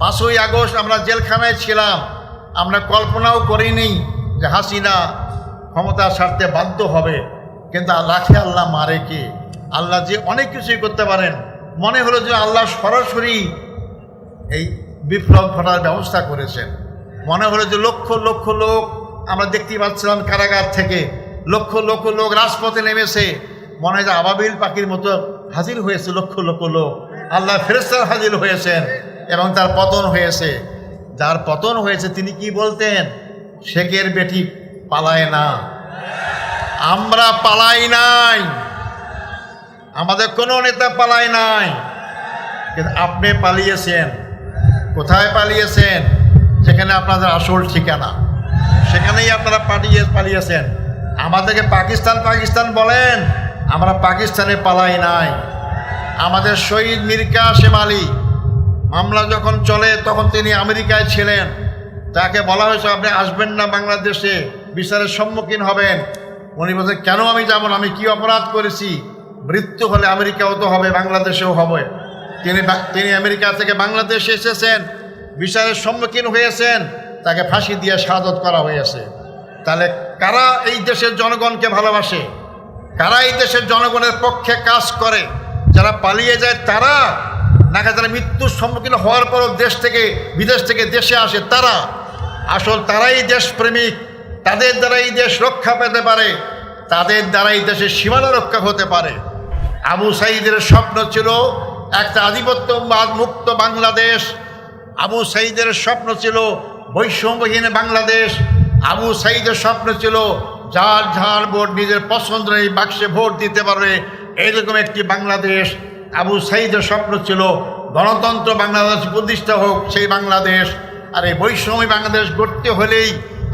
পাঁচই আগস্ট আমরা জেলখানায় ছিলাম। আমরা কল্পনাও করিনি যে হাসিনা ক্ষমতা সারতে বাধ্য হবে। কিন্তু রাখে আল্লাহ মারে কে? আল্লাহ যে অনেক কিছুই করতে পারেন। মনে হলো যে আল্লাহ সরাসরি এই বিপ্লব ঘটার ব্যবস্থা করেছেন। মনে হলো যে লক্ষ লক্ষ লোক, আমরা দেখতেই পাচ্ছিলাম কারাগার থেকে, লক্ষ লক্ষ লোক রাজপথে নেমেছে। মনে হয় যে আবাবিল পাখির মতো হাজির হয়েছে লক্ষ লক্ষ লোক। আল্লাহ ফেরেস্তার হাজির হয়েছেন। এবং তার পতন হয়েছে। যার পতন হয়েছে, তিনি কি বলতেন? শেখের বেটি পালায় না। আমরা পালাই নাই। আমাদের কোনো নেতা পালায় নাই। কিন্তু আপনি পালিয়েছেন। কোথায় পালিয়েছেন? যেখানে আপনাদের আসল ঠিকানা। সেখানেই আপনারা পালিয়ে, পালিয়েছেন। আমাদেরকে পাকিস্তান পাকিস্তান বলেন। আমরা পাকিস্তানে পালাই নাই। আমাদের শহীদ মীর কাসেম আলী মামলা যখন চলে, তখন তিনি আমেরিকায় ছিলেন। তাকে বলা হয়েছে, আপনি আসবেন না বাংলাদেশে, বিচারের সম্মুখীন হবেন। উনি বলছেন, কেন আমি যাব আমি কি অপরাধ করেছি? মৃত্যু হলে আমেরিকাও তো হবে, বাংলাদেশেও হবে। তিনি তিনি আমেরিকা থেকে বাংলাদেশে এসেছেন, বিচারের সম্মুখীন হয়েছেন, তাকে ফাঁসি দিয়ে শাহাদত করা হয়েছে। তাহলে কারা এই দেশের জনগণকে ভালোবাসে? কারা এই দেশের জনগণের পক্ষে কাজ করে? যারা পালিয়ে যায় তারা নাকি যারা মৃত্যুর সম্মুখীন হওয়ার পরও দেশ থেকে, বিদেশ থেকে দেশে আসে, তারা, আসল তারাই দেশপ্রেমিক, তাদের দ্বারাই দেশ রক্ষা পেতে পারে, তাদের দ্বারাই দেশের সীমানা রক্ষা হতে পারে। আবু সাইদের স্বপ্ন ছিল একটা আধিপত্যবাদ মুক্ত বাংলাদেশ। আবু সাইদের স্বপ্ন ছিল বৈষম্যহীন বাংলাদেশ। আবু সাইদের স্বপ্ন ছিল যার যার ভোট নিজের পছন্দ এই বাক্সে ভোট দিতে পারবে এইরকম একটি বাংলাদেশ। আবু সাইদের স্বপ্ন ছিল গণতন্ত্র বাংলাদেশ প্রতিষ্ঠা হোক, সেই বাংলাদেশ। আর এই বৈষম্য বাংলাদেশ গড়তে হলেই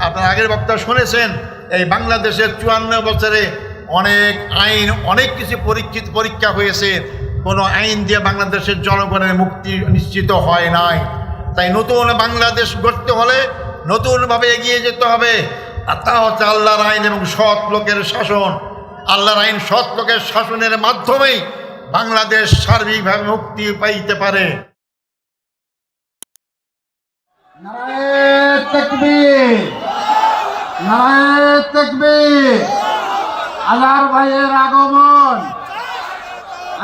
আপনার আগের বক্তা শুনেছেন, এই বাংলাদেশের চুয়ান্ন বছরে অনেক আইন, অনেক কিছু পরীক্ষিত পরীক্ষা হয়েছে। কোনো আইন দিয়ে বাংলাদেশের জনগণের মুক্তি নিশ্চিত হয় নাই। তাই নতুন বাংলাদেশ গড়তে হলে নতুনভাবে এগিয়ে যেতে হবে। আর তা হচ্ছে আল্লাহর আইন এবং সৎ লোকের শাসন। আল্লাহর আইন সৎ লোকের শাসনের মাধ্যমেই বাংলাদেশ সার্বিকভাবে মুক্তি পাইতে পারে। আজার ভাইয়ের আগমন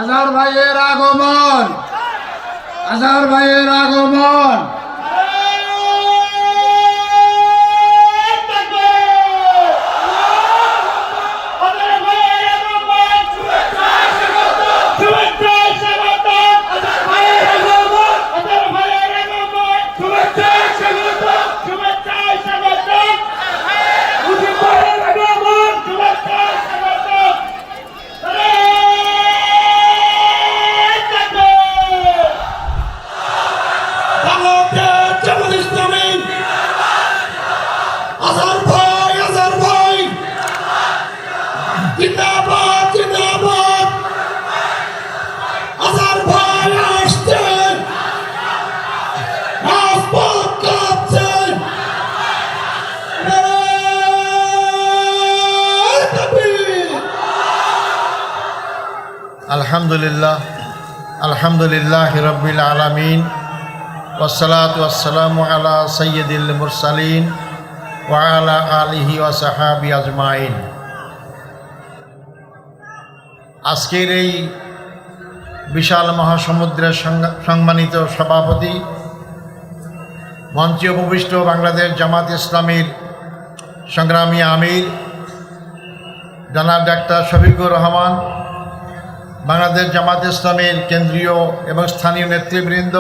আজার ভাইয়ের আগমন আজার ভাইয়ের আগমন। আলহামদুলিল্লাহ আলহামদুলিল্লাহ রব্বিল আলমিন ওসলাত ওয়াসালাম আলা সৈয়দুল মুরসালিন ওয়ালা আলিহি ওয়াসাহাবি আজমাইন। আজকের এই বিশাল মহাসমুদ্রের সম্মানিত সভাপতি, মঞ্চে উপবিষ্ট বাংলাদেশ জামাত ইসলামীর সংগ্রামী আমির, জনাব ডাক্তার শফিকুর রহমান বাংলাদেশ জামাত ইসলামের কেন্দ্রীয় এবং স্থানীয় নেতৃবৃন্দ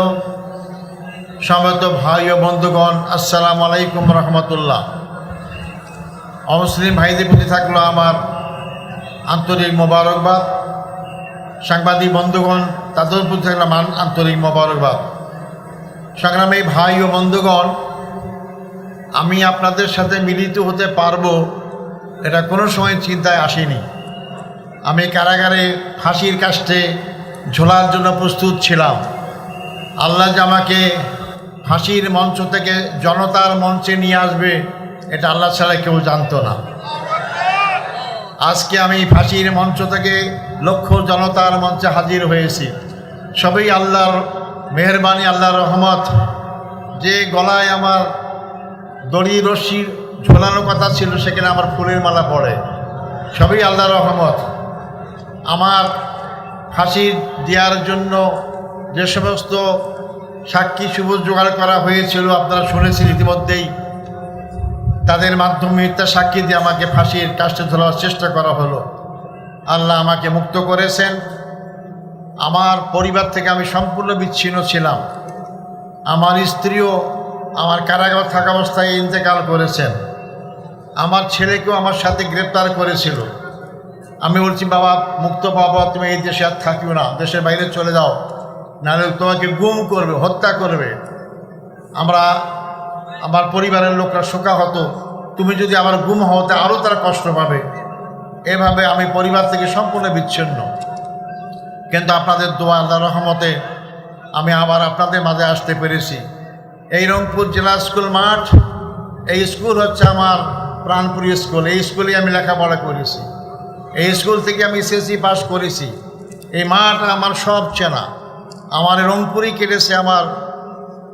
সমবেত ভাই ও বন্ধুগণ, আসসালামু আলাইকুম রহমতুল্লাহ। অমুসলিম ভাইদের প্রতি থাকল আমার আন্তরিক মোবারকবাদ। সাংবাদিক বন্ধুগণ, তাদের প্রতি থাকল আমার আন্তরিক মোবারকবাদ। সংগ্রামী ভাই ও বন্ধুগণ, আমি আপনাদের সাথে মিলিত হতে পারব, এটা কোনো সময় চিন্তায় আসেনি। আমি কারাগারে ফাঁসির কাষ্টে ঝোলার জন্য প্রস্তুত ছিলাম। আল্লাহ যে আমাকে ফাঁসির মঞ্চ থেকে জনতার মঞ্চে নিয়ে আসবে, এটা আল্লাহ ছাড়া কেউ জানতো না। আজকে আমি ফাঁসির মঞ্চ থেকে লক্ষ জনতার মঞ্চে হাজির হয়েছি। সবই আল্লাহর মেহরবানি, আল্লাহর রহমত। যে গলায় আমার দড়ি রশ্মির ঝোলানো কথা ছিল, সেখানে আমার ফুলের মালা পড়ে। সবই আল্লাহ রহমত। আমার ফাঁসি দেওয়ার জন্য যে সমস্ত সাক্ষী সুবোধ জোগাড় করা হয়েছিল, আপনারা শুনেছেন ইতিমধ্যেই। তাদের মাধ্যমে মিথ্যা সাক্ষী দিয়ে আমাকে ফাঁসির কাজটা ধরার চেষ্টা করা হলো। আল্লাহ আমাকে মুক্ত করেছেন। আমার পরিবার থেকে আমি সম্পূর্ণ বিচ্ছিন্ন ছিলাম। আমার স্ত্রীও আমার কারাগার থাকা অবস্থায় ইন্তেকাল করেছেন। আমার ছেলেকেও আমার সাথে গ্রেপ্তার করেছিল। আমি বলছি, বাবা, মুক্ত বাবা, তুমি এই দেশে আর থাকিও না। দেশের বাইরে চলে যাও। নাহলে তোমাকে গুম করবে, হত্যা করবে। আমরা, আমার পরিবারের লোকরা শোকা হতো তুমি যদি আমার গুম হও, তা আরও তারা কষ্ট পাবে। এভাবে আমি পরিবার থেকে সম্পূর্ণ বিচ্ছিন্ন। কিন্তু আপনাদের দোয়া আল্লাহ রহমতে আমি আবার আপনাদের মাঝে আসতে পেরেছি। এই রংপুর জেলা স্কুল মাঠ, এই স্কুল হচ্ছে আমার প্রাণপুরী স্কুল। এই স্কুলে আমি লেখাপড়া করেছি। এই স্কুল থেকে আমি এসএসসি পাস করেছি। এই মাঠ আমার সব চেনা। আমার রংপুরই কেটেছে আমার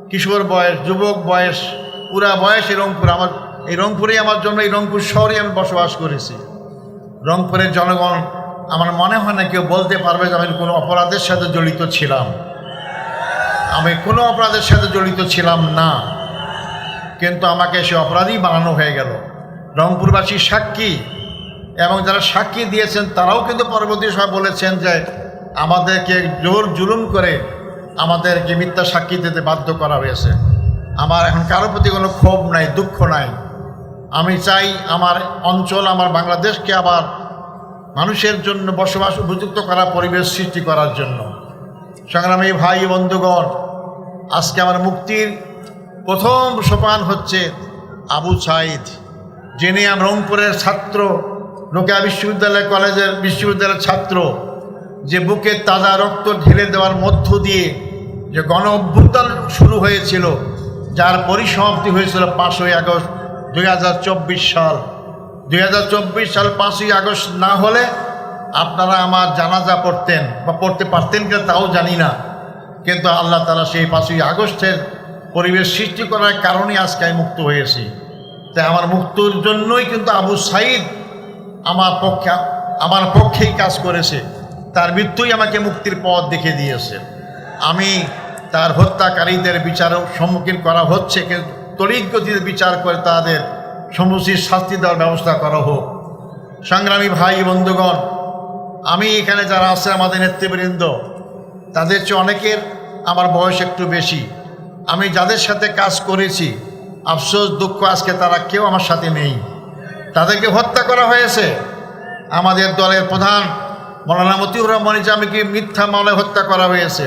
কিশোর বয়স, যুবক বয়স, পুরা বয়স এই রংপুর। আমার এই রংপুরেই আমার জন্য এই রংপুর শহরে আমি বসবাস করেছি। রংপুরের জনগণ, আমার মনে হয় না কেউ বলতে পারবে যে আমি কোনো অপরাধের সাথে জড়িত ছিলাম। আমি কোনো অপরাধের সাথে জড়িত ছিলাম না। কিন্তু আমাকে সে অপরাধী বানানো হয়ে গেল। রংপুরবাসী সাক্ষী এবং যারা সাক্ষী দিয়েছেন, তারাও কিন্তু পরবর্তী সময় বলেছেন যে আমাদেরকে জোর জুলুম করে আমাদেরকে মিথ্যা সাক্ষী দিতে বাধ্য করা হয়েছে। আমার এখন কারও প্রতি কোনো ক্ষোভ নাই, দুঃখ নাই। আমি চাই আমার অঞ্চল, আমার বাংলাদেশকে আবার মানুষের জন্য বসবাস উপযুক্ত করা, পরিবেশ সৃষ্টি করার জন্য। সংগ্রামী ভাই, বন্ধুগণ, আজকে আমার মুক্তির প্রথম সোপান হচ্ছে আবু সাইদ, যিনি রংপুরের ছাত্র রোকেয়া বিশ্ববিদ্যালয় কলেজের বিশ্ববিদ্যালয়ের ছাত্র যে বুকে তাজা রক্ত ঢেলে দেওয়ার মধ্য দিয়ে যে গণ অভ্যুত্থান শুরু হয়েছিল, যার পরিসমাপ্তি হয়েছিল পাঁচই আগস্ট দুই হাজার চব্বিশ সাল। দুই হাজার চব্বিশ সাল পাঁচই আগস্ট না হলে আপনারা আমার জানাজা পড়তেন বা পড়তে পারতেন কিনা তাও জানি না। কিন্তু আল্লাহ তালা সেই পাঁচই আগস্টের পরিবেশ সৃষ্টি করার কারণে আজকে আমি মুক্ত হয়েছি। তাই আমার মুক্তর জন্যই কিন্তু আবু সাইদ আমার পক্ষে, আমার পক্ষেই কাজ করেছে। তার মৃত্যুই আমাকে মুক্তির পথ দেখে দিয়েছে। আমি তার হত্যাকারীদের বিচারও সম্মুখীন করা হচ্ছে, কিন্তু তড়িৎ গতিতে বিচার করে তাদের সমুচিত শাস্তি দেওয়ার ব্যবস্থা করা হোক। সংগ্রামী ভাই বন্ধুগণ, আমি এখানে যারা আছে আমাদের নেতৃবৃন্দ, তাদের চেয়ে অনেকের আমার বয়স একটু বেশি। আমি যাদের সাথে কাজ করেছি, আফসোস, দুঃখ আজকে তারা কেউ আমার সাথে নেই। তাদেরকে হত্যা করা হয়েছে। আমাদের দলের প্রধান মৌলানা মতিউর রহমান ইজামিকে মিথ্যা মামলায় হত্যা করা হয়েছে।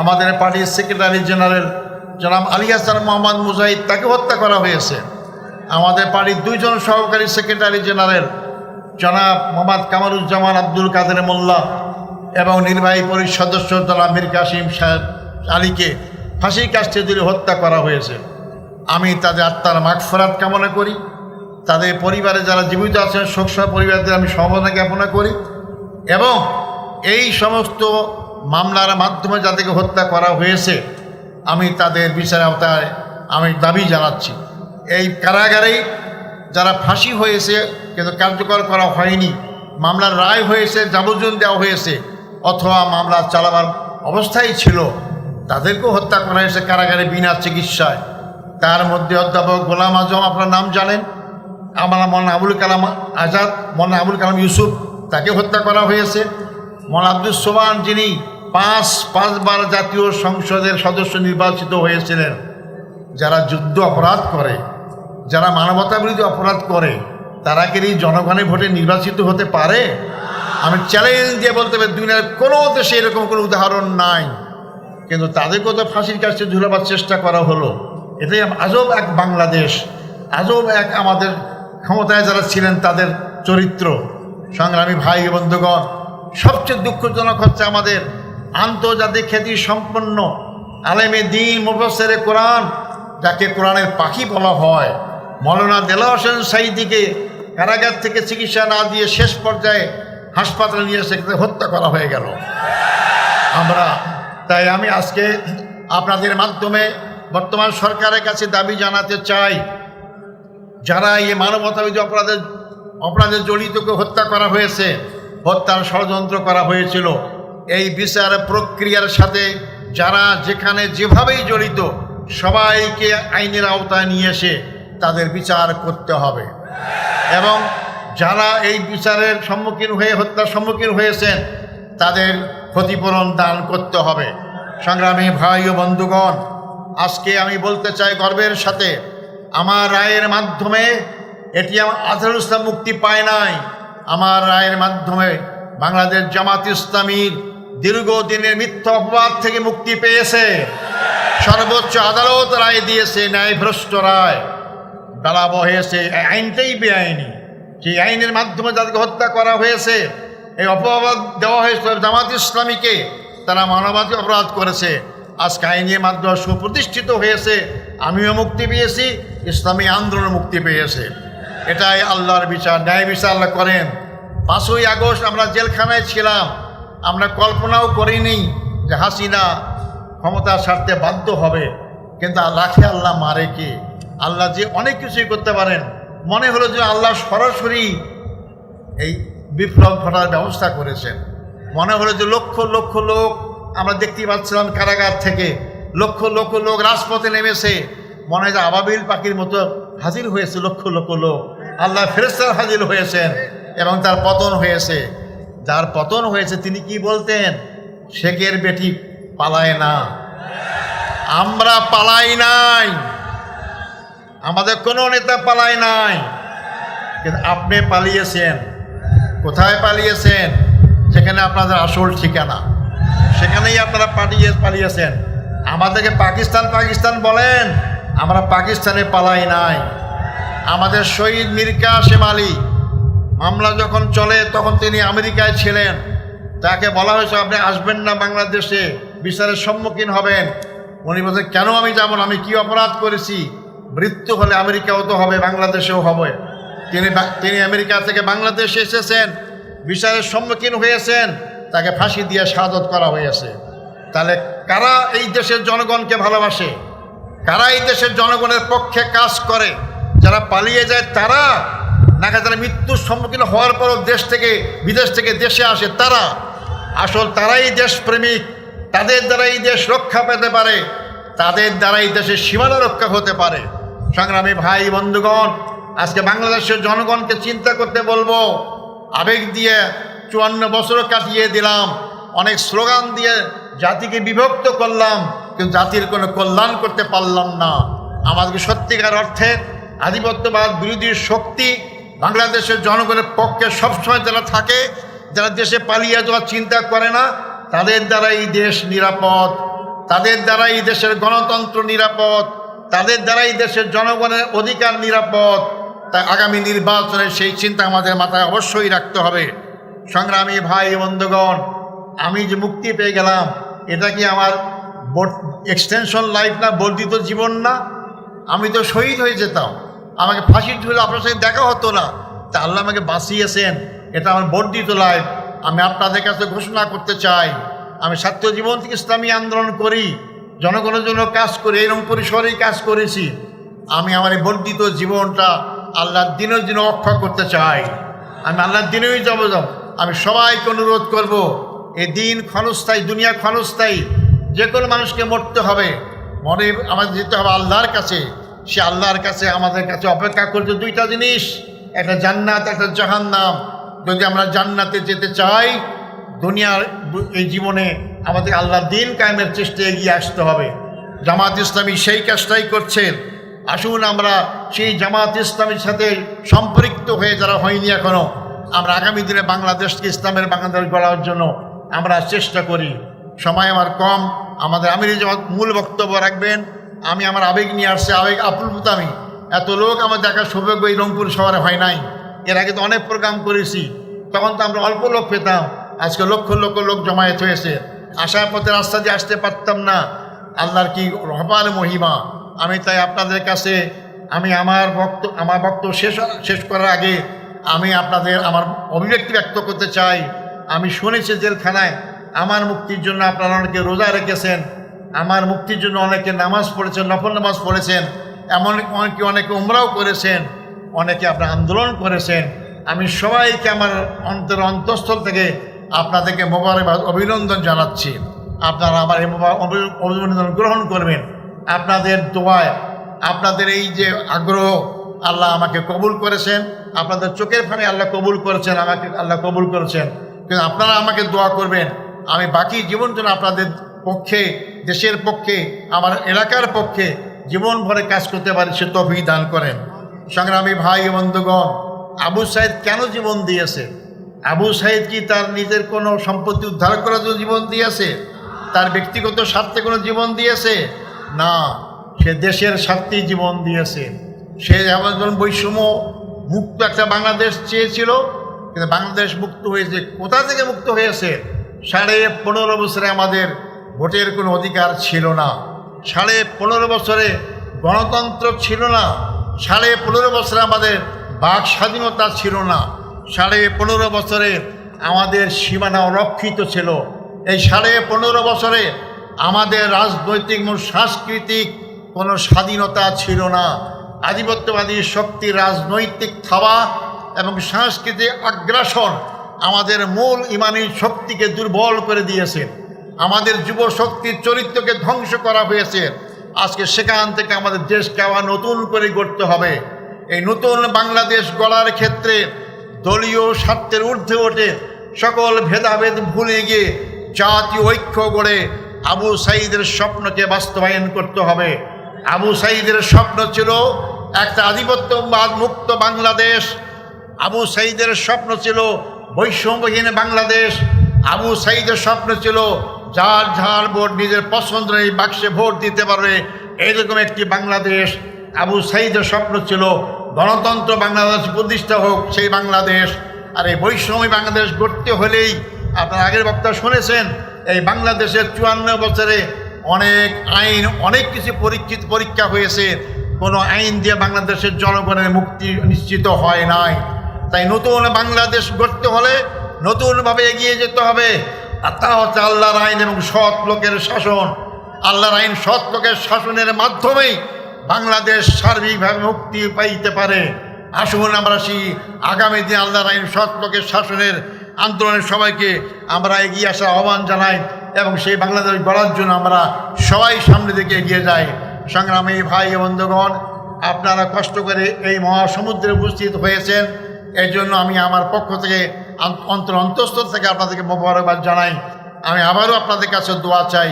আমাদের পার্টির সেক্রেটারি জেনারেল জনাব আলী হাসান মোহাম্মদ মুজাহিদ তাকে হত্যা করা হয়েছে। আমাদের পার্টির দুইজন সহকারী সেক্রেটারি জেনারেল জনাব মোহাম্মদ কামারুজ্জামান আব্দুল কাদের মোল্লা এবং নির্বাহী পরিষদ সদস্য জনাব মীর কাসিম সাহেব আলীকে ফাঁসির কাছে দিলে হত্যা করা হয়েছে। আমি তাদের আত্মার মাগফরাত কামনা করি। তাদের পরিবারে যারা জীবিত আছেন শোকসহ পরিবারদের আমি সমবেদনা জ্ঞাপনা করি এবং এই সমস্ত মামলার মাধ্যমে যাদেরকে হত্যা করা হয়েছে, আমি তাদের বিচার আওতায় আমি দাবি জানাচ্ছি। এই কারাগারেই যারা ফাঁসি হয়েছে, কিন্তু কার্যকর করা হয়নি, মামলার রায় হয়েছে যাবজ্জীবন দেওয়া হয়েছে, অথবা মামলা চালাবার অবস্থায় ছিল, তাদেরকেও হত্যা করা হয়েছে কারাগারে বিনা চিকিৎসায়। তার মধ্যে অধ্যাপক গোলাম আজম, আপনার নাম জানেন? আমার মৌলানা আবুল কালাম আজাদ, মৌলানা আবুল কালাম ইউসুফ, তাকে হত্যা করা হয়েছে। মৌলানা আব্দুল সোমান যিনি পাঁচ, পাঁচবার জাতীয় সংসদের সদস্য নির্বাচিত হয়েছিলেন। যারা যুদ্ধ অপরাধ করে, যারা মানবতা বিরোধী অপরাধ করে, তারা কি জনগণের ভোটে নির্বাচিত হতে পারে? আমি চ্যালেঞ্জ দিয়ে বলতে পারি দুনিয়ার কোনো দেশে এরকম কোনো উদাহরণ নাই। কিন্তু তাদেরকেও তো ফাঁসির কাছে ঝুলাবার চেষ্টা করা হলো। এটাই আজব এক বাংলাদেশ, আজব এক আমাদের ক্ষমতায় যারা ছিলেন তাদের চরিত্র, সংগ্রামী ভাই বন্ধুগণ, সবচেয়ে দুঃখজনক হচ্ছে আমাদের আন্তর্জাতিক খ্যাতি সম্পন্ন আলেমে দিন মুফসের কোরআন, যাকে কোরআনের পাখি বলা হয়। মৌলানা দেলা হোসেন সাইদিকে কারাগার থেকে চিকিৎসা না দিয়ে শেষ পর্যায়ে হাসপাতালে নিয়ে এসে হত্যা করা হয়ে গেল। আমরা, তাই আমি আজকে আপনাদের মাধ্যমে বর্তমান সরকারের কাছে দাবি জানাতে চাই যারা এই মানবতাবিধি অপরাধে অপরাধে জড়িতকে হত্যা করা হয়েছে, হত্যার ষড়যন্ত্র করা হয়েছিল, এই বিচার প্রক্রিয়ার সাথে যারা যেখানে যেভাবেই জড়িত, সবাইকে আইনের আওতায় নিয়ে এসে তাদের বিচার করতে হবে। এবং যারা এই বিচারের সম্মুখীন হয়ে, হত্যার সম্মুখীন হয়েছেন, তাদের ক্ষতিপূরণ দান করতে হবে। সংগ্রামী ভাই ও বন্ধুগণ, আজকে আমি বলতে চাই গর্বের সাথে আমার রায়ের মাধ্যমে এটি আমার আজহারুল ইসলাম মুক্তি পায় নাই। আমার রায়ের মাধ্যমে বাংলাদেশ জামাত ইসলামীর দীর্ঘদিনের মিথ্যা অপবাদ থেকে মুক্তি পেয়েছে। সর্বোচ্চ আদালত রায় দিয়েছে, ন্যায়ভ্রষ্ট রায়। দাঁড়াব হয়েছে আইনটাই বেআইনি। সেই আইনের মাধ্যমে যাদেরকে হত্যা করা হয়েছে, এই অপবাদ দেওয়া হয়েছে জামাত ইসলামীকে, তারা মানবাধিক অপরাধ করেছে। আজকে আইনের মাধ্যমে সুপ্রতিষ্ঠিত হয়েছে আমিও মুক্তি পেয়েছি, ইসলামী আন্দোলন মুক্তি পেয়েছে। এটাই আল্লাহর বিচার, ন্যায় বিচার আল্লাহ করেন। পাঁচই আগস্ট আমরা জেলখানায় ছিলাম। আমরা কল্পনাও করিনি যে হাসিনা ক্ষমতা ছাড়তে বাধ্য হবে। কিন্তু লাখে আল্লাহ মারে কে? আল্লাহ যে অনেক কিছুই করতে পারেন। মনে হলো যে আল্লাহ সরাসরি এই বিপ্লব ঘটার ব্যবস্থা করেছেন। মনে হলো যে লক্ষ লক্ষ লোক আমরা দেখতেই পাচ্ছিলাম কারাগার থেকে। লক্ষ লক্ষ লোক রাজপথে নেমেছে। মনে হয় আবাবিল পাখির মতো হাজির হয়েছে, লক্ষ লক্ষ লোক। আল্লাহ ফেরেস্তার হাজির হয়েছেন এবং তার পতন হয়েছে। যার পতন হয়েছে, তিনি কি বলতেন? শেখের বেটি পালায় না। আমরা পালাই নাই। আমাদের কোনো নেতা পালায় নাই। কিন্তু আপনি পালিয়েছেন। কোথায় পালিয়েছেন? সেখানে আপনাদের আসল ঠিকানা। সেখানেই আপনারা পালিয়ে, পালিয়েছেন। আমাদেরকে পাকিস্তান পাকিস্তান বলেন। আমরা পাকিস্তানে পালাই নাই। আমাদের শহীদ মীর কাসেম আলী, মামলা যখন চলে, তখন তিনি আমেরিকায় ছিলেন। তাকে বলা হয়েছে, আপনি আসবেন না বাংলাদেশে, বিচারের সম্মুখীন হবেন। উনি বলছেন কেন আমি যাব আমি কি অপরাধ করেছি? মৃত্যু হলে আমেরিকাও তো হবে, বাংলাদেশেও হবে। তিনি তিনি আমেরিকা থেকে বাংলাদেশে এসেছেন, বিচারের সম্মুখীন হয়েছেন, তাকে ফাঁসি দিয়ে শাহাদত করা হয়েছে। তাহলে কারা এই দেশের জনগণকে ভালোবাসে? কারা এই দেশের জনগণের পক্ষে কাজ করে? যারা পালিয়ে যায় তারা? নাকি যারা মৃত্যুর সম্মুখীন হওয়ার পরও দেশ থেকে, বিদেশ থেকে দেশে আসে তারা? আসল তারাই দেশপ্রেমিক। তাদের দ্বারা এই দেশ রক্ষা পেতে পারে। তাদের দ্বারা এই দেশের সীমানা রক্ষা হতে পারে। সংগ্রামী ভাই, বন্ধুগণ, আজকে বাংলাদেশের জনগণকে চিন্তা করতে বলব। আবেগ দিয়ে চুয়ান্ন বছর কাটিয়ে দিলাম। অনেক স্লোগান দিয়ে জাতিকে বিভক্ত করলাম, কিন্তু জাতির কোনো কল্যাণ করতে পারলাম না। আমাদেরকে সত্যিকার অর্থে আধিপত্যবাদ, বিরোধী শক্তি বাংলাদেশের জনগণের পক্ষে সবসময় যারা থাকে, যারা দেশে পালিয়ে যাওয়ার চিন্তা করে না, তাদের দ্বারা এই দেশ নিরাপদ। তাদের দ্বারা এই দেশের গণতন্ত্র নিরাপদ। তাদের দ্বারা এই দেশের জনগণের অধিকার নিরাপদ। তাই আগামী নির্বাচনে সেই চিন্তা আমাদের মাথায় অবশ্যই রাখতে হবে। সংগ্রামী ভাই বন্ধুগণ, আমি যে মুক্তি পেয়ে গেলাম এটা কি আমার এক্সটেনশন লাইফ না, বর্ধিত জীবন না? আমি তো শহীদ হয়ে যেতাম। আমাকে ফাঁসির ঝুলে আপনার সাথে দেখা হতো না। তা আল্লাহ আমাকে বাঁচিয়েছেন। এটা আমার বর্ধিত লাইফ আমি আপনাদের কাছে ঘোষণা করতে চাই। আমি ছাত্র জীবন থেকে ইসলামী আন্দোলন করি। জনগণের জন্য কাজ করি, এরকম পরিসরেই কাজ করেছি। আমি আমার এই বর্ধিত জীবনটা আল্লাহর দিনের জন্য অক্ষয় করতে চাই। আমি আল্লাহর দিনেই যাব, যাব। আমি সবাইকে অনুরোধ করব এই দিন ক্ষণস্থায়ী, দুনিয়া ক্ষণস্থায়ী, যে কোনো মানুষকে মরতে হবে। মনে আমাদের যেতে হবে আল্লাহর কাছে। সে আল্লাহর কাছে, আমাদের কাছে অপেক্ষা করছে দুইটা জিনিস। একটা জান্নাত, একটা জাহান্নাম। যদি আমরা জান্নাতে যেতে চাই, দুনিয়ার এই জীবনে আমাদের আল্লাহ দিন কায়েমের চেষ্টা এগিয়ে আসতে হবে। জামাত ইসলামী সেই কাজটাই করছেন আসুন আমরা সেই জামাত ইসলামীর সাথে সম্পৃক্ত হয়ে যারা হয়নি এখনও, আমরা আগামী দিনে বাংলাদেশকে ইসলামের বাংলাদেশ গড়ার জন্য আমরা চেষ্টা করি, সময় আমার কম, আমাদের আমির জামাত মূল বক্তব্য রাখবেন। আমি আমার আবেগ নিয়ে আসছে, আবেগ আপ্লুত আমি এত লোক আমার দেখার সৌভাগ্য এই রংপুর শহরে হয় নাই। এর আগে তো অনেক প্রোগ্রাম করেছি, তখন তো আমরা অল্প লোক পেতাম। আজকে লক্ষ লক্ষ লোক জমায়েত হয়েছে। আসার পথে রাস্তা দিয়ে আসতে পারতাম না। আল্লাহর কি রহমান মহিমা। আমি তাই আপনাদের কাছে, আমি আমার বক্ত, আমার বক্তব্য শেষ শেষ করার আগে আমি আপনাদের, আমার অভিব্যক্তি ব্যক্ত করতে চাই। আমি শুনেছি জেলখানায়, আমার মুক্তির জন্য আপনারা অনেকে রোজা রেখেছেন, আমার মুক্তির জন্য অনেকে নামাজ পড়েছেন, নফল নামাজ পড়েছেন, এমন অনেকে অনেকে উমরাও করেছেন, অনেকে আপনার আন্দোলন করেছেন। আমি সবাইকে আমার অন্তর অন্তঃস্থল থেকে আপনাদেরকে মোবারকবাদ, অভিনন্দন জানাচ্ছি। আপনারা আমার এই অভিনন্দন গ্রহণ করবেন। আপনাদের দোয়ায়, আপনাদের এই যে আগ্রহ, আল্লাহ আমাকে কবুল করেছেন। আপনাদের চোখের ফানে আল্লাহ কবুল করেছেন, আমাকে আল্লাহ কবুল করেছেন। কিন্তু আপনারা আমাকে দোয়া করবেন। আমি বাকি জীবন যেন আপনাদের পক্ষে, দেশের পক্ষে, আমার এলাকার পক্ষে জীবন ভরে কাজ করতে পারি, সে তফি দান করেন। সংগ্রামী ভাই বন্ধুগণ, আবু সাইদ কেন জীবন দিয়েছে? আবু সাইদ কি তার নিজের কোনো সম্পত্তি উদ্ধার করার জন্য জীবন দিয়েছে? তার ব্যক্তিগত স্বার্থে কোনো জীবন দিয়েছে? না, সে দেশের স্বার্থেই জীবন দিয়েছে। সে যেমন বৈষম্য মুক্ত একটা বাংলাদেশ চেয়েছিল কিন্তু বাংলাদেশ মুক্ত হয়েছে, কোথা থেকে মুক্ত হয়েছে? সাড়ে পনেরো বছরে আমাদের ভোটের কোনো অধিকার ছিল না। সাড়ে পনেরো বছরে গণতন্ত্র ছিল না। সাড়ে পনেরো বছরে আমাদের বাক স্বাধীনতা ছিল না। সাড়ে পনেরো বছরে আমাদের সীমানা রক্ষিত ছিল। এই সাড়ে পনেরো বছরে আমাদের রাজনৈতিক এবং সাংস্কৃতিক কোনো স্বাধীনতা ছিল না। আধিপত্যবাদী শক্তি রাজনৈতিক থাবা এবং সাংস্কৃতিক আগ্রাসন আমাদের মূল ইমানি শক্তিকে দুর্বল করে দিয়েছে। আমাদের যুব শক্তির চরিত্রকে ধ্বংস করা হয়েছে। আজকে সেখান থেকে আমাদের দেশকে আবার নতুন করে গড়তে হবে। এই নতুন বাংলাদেশ গড়ার ক্ষেত্রে দলীয় স্বার্থের ঊর্ধ্বে ওঠে সকল ভেদাভেদ ভুলে গিয়ে জাতীয় ঐক্য গড়ে আবু সাইদের স্বপ্নকে বাস্তবায়ন করতে হবে। আবু সাইদের স্বপ্ন ছিল একটা আধিপত্যবাদ মুক্ত বাংলাদেশ। আবু সাইদের স্বপ্ন ছিল বৈষম্যহীন বাংলাদেশ। আবু সাইদের স্বপ্ন ছিল যার যার ভোট নিজের পছন্দ এই বাক্সে ভোট দিতে পারবে এইরকম একটি বাংলাদেশ। আবু সাইদের স্বপ্ন ছিল গণতন্ত্র বাংলাদেশ প্রতিষ্ঠা হোক, সেই বাংলাদেশ। আর এই বৈষম্য বাংলাদেশ গড়তে হলেই আপনার আগের বক্তা শুনেছেন, এই বাংলাদেশের চুয়ান্ন বছরে অনেক আইন, অনেক কিছু পরীক্ষিত পরীক্ষা হয়েছে। কোনো আইন দিয়ে বাংলাদেশের জনগণের মুক্তি নিশ্চিত হয় নাই। তাই নতুন বাংলাদেশ গড়তে হলে নতুনভাবে এগিয়ে যেতে হবে। আর তা হচ্ছে আল্লাহর আইন এবং সৎ লোকের শাসন। আল্লাহর আইন সৎ লোকের শাসনের মাধ্যমেই বাংলাদেশ সার্বিকভাবে মুক্তি পাইতে পারে। আসুন আমরা সেই আগামী দিন আল্লাহর আইন সৎ লোকের শাসনের আন্দোলনের সবাইকে আমরা এগিয়ে আসার আহ্বান জানাই এবং সেই বাংলাদেশ গড়ার জন্য আমরা সবাই সামনে দিকে এগিয়ে যাই। সংগ্রামী ভাই বন্ধুগণ, আপনারা কষ্ট করে এই মহাসমুদ্রে উপস্থিত হয়েছেন। এই জন্য আমি আমার পক্ষ থেকে অন্তর অন্তঃস্থল থেকে আপনাদেরকে মোবারকবাদ জানাই। আমি আবারও আপনাদের কাছে দোয়া চাই।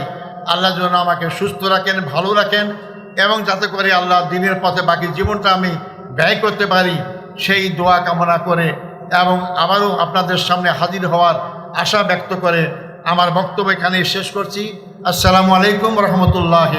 আল্লাহ যেন আমাকে সুস্থ রাখেন, ভালো রাখেন এবং যাতে করে আল্লাহ দিনের পথে বাকি জীবনটা আমি ব্যয় করতে পারি, সেই দোয়া কামনা করে এবং আবারও আপনাদের সামনে হাজির হওয়ার আশা ব্যক্ত করে আমার বক্তব্য এখানে শেষ করছি। আসসালামু আলাইকুম রহমতুল্লাহ